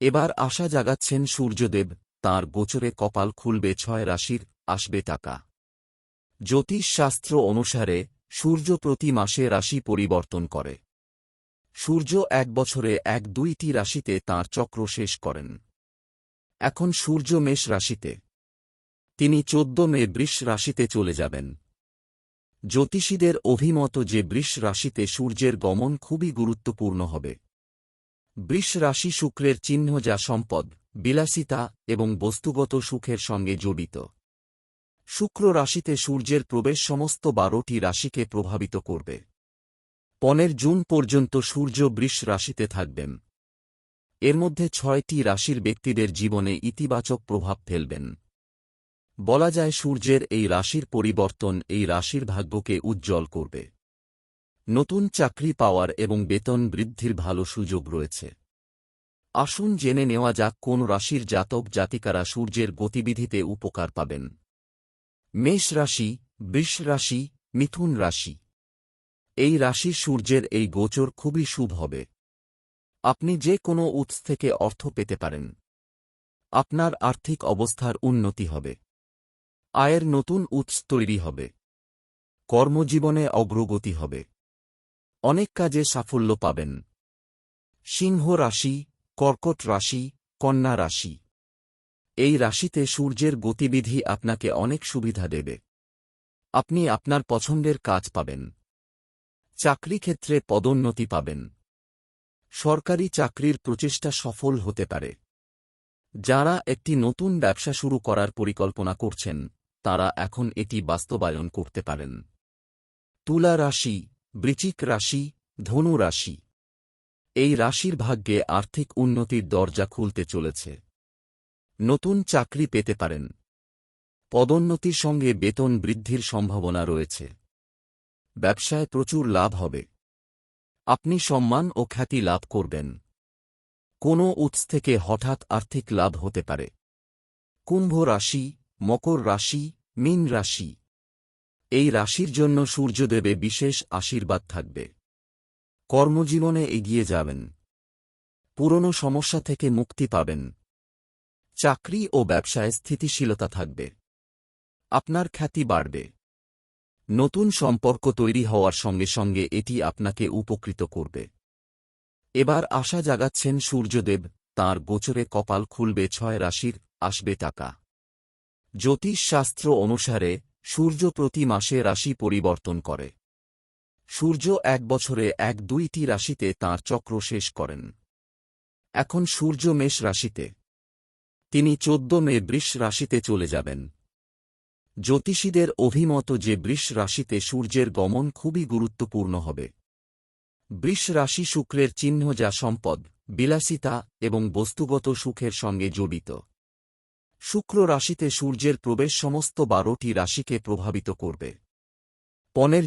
এবার আশা জাগাচ্ছেন সূর্যদেব, তাঁর গোচরে কপাল খুলবে ছয় রাশির, আসবে টাকা। জ্যোতিষশাস্ত্র অনুসারে, সূর্য প্রতি মাসে রাশি পরিবর্তন করে। সূর্য এক বছরে এক দুইটি রাশিতে তাঁর চক্র শেষ করেন। এখন সূর্য মেষ রাশিতে। তিনি চোদ্দ মে বৃষ রাশিতে চলে যাবেন। জ্যোতিষীদের অভিমত যে বৃষ রাশিতে সূর্যের গমন খুবই গুরুত্বপূর্ণ হবে। বৃষ রাশি শুক্রের চিহ্ন যা সম্পদ, বিলাসিতা এবং বস্তুগত সুখের সঙ্গে জড়িত। শুক্র রাশিতে সূর্যের প্রবেশ সমস্ত বারোটি রাশিকে প্রভাবিত করবে। পনেরো জুন পর্যন্ত সূর্য বৃষ রাশিতে থাকবেন। এর মধ্যে ছয়টি রাশির ব্যক্তিদের জীবনে ইতিবাচক প্রভাব ফেলবেন। বলা যায় সূর্যের এই রাশির পরিবর্তন এই রাশির ভাগ্যকে উজ্জ্বল করবে। নতুন চাকরি পাওয়ার এবং বেতন বৃদ্ধির ভালো সুযোগ রয়েছে। আসুন জেনে নেওয়া যাক কোন রাশির জাতক জাতিকারা সূর্যের গতিবিধিতে উপকার পাবেন। মেষ রাশি, বৃষ রাশি, মিথুন রাশি। এই রাশি সূর্যের এই গোচর খুবই শুভ হবে। আপনি যে কোনো উৎস থেকে অর্থ পেতে পারেন। আপনার আর্থিক অবস্থার উন্নতি হবে। আয়ের নতুন উৎস তৈরি হবে। কর্মজীবনে অগ্রগতি হবে। অনেক কাজে সাফল্য পাবেন। সিংহ রাশি, কর্কট রাশি, কন্যা রাশি। এই রাশিতে সূর্যের গতিবিধি আপনাকে অনেক সুবিধা দেবে। আপনি আপনার পছন্দের কাজ পাবেন। চাকরি ক্ষেত্রে পদোন্নতি পাবেন। সরকারি চাকরির প্রচেষ্টা সফল হতে পারে। যারা একটি নতুন ব্যবসা শুরু করার পরিকল্পনা করছেন, তারা এখন এটি বাস্তবায়ন করতে পারেন। তুলা রাশি বৃচিক রাশি, ধনু রাশি। এই রাশির ভাগ্যে আর্থিক উন্নতির দরজা খুলতে চলেছে। নতুন চাকরি পেতে পারেন। পদোন্নতির সঙ্গে বেতন বৃদ্ধির সম্ভাবনা রয়েছে। ব্যবসায় প্রচুর লাভ হবে। আপনি সম্মান ও খ্যাতি লাভ করবেন। কোনো উৎস থেকে হঠাৎ আর্থিক লাভ হতে পারে। কুম্ভ রাশি, মকর রাশি, মীন রাশি। এই রাশির জন্য সূর্যদেবে বিশেষ আশীর্বাদ থাকবে। কর্মজীবনে এগিয়ে যাবেন। পুরনো সমস্যা থেকে মুক্তি পাবেন। চাকরি ও ব্যবসায় স্থিতিশীলতা থাকবে। আপনার খ্যাতি বাড়বে। নতুন সম্পর্ক তৈরি হওয়ার সঙ্গে সঙ্গে এটি আপনাকে উপকৃত করবে। এবার আশা জাগাচ্ছেন সূর্যদেব, তাঁর গোচরে কপাল খুলবে, ছয় রাশির, আসবে টাকা। জ্যোতিষশাস্ত্র অনুসারে সূর্য প্রতি মাসে রাশি পরিবর্তন করে। সূর্য এক বছরে এক দুইটি রাশিতে তাঁর চক্র শেষ করেন। এখন সূর্য মেষ রাশিতে। তিনি চোদ্দ মে বৃষ রাশিতে চলে যাবেন। জ্যোতিষীদের অভিমত যে বৃষ রাশিতে সূর্যের গমন খুবই গুরুত্বপূর্ণ হবে। বৃষ রাশি শুক্রের চিহ্ন যা সম্পদ, বিলাসিতা এবং বস্তুগত সুখের সঙ্গে জড়িত। শুক্র রাশিতে সূর্যের প্রবেশ সমস্ত বারোটি রাশিকে প্রভাবিত করবে। পনেরো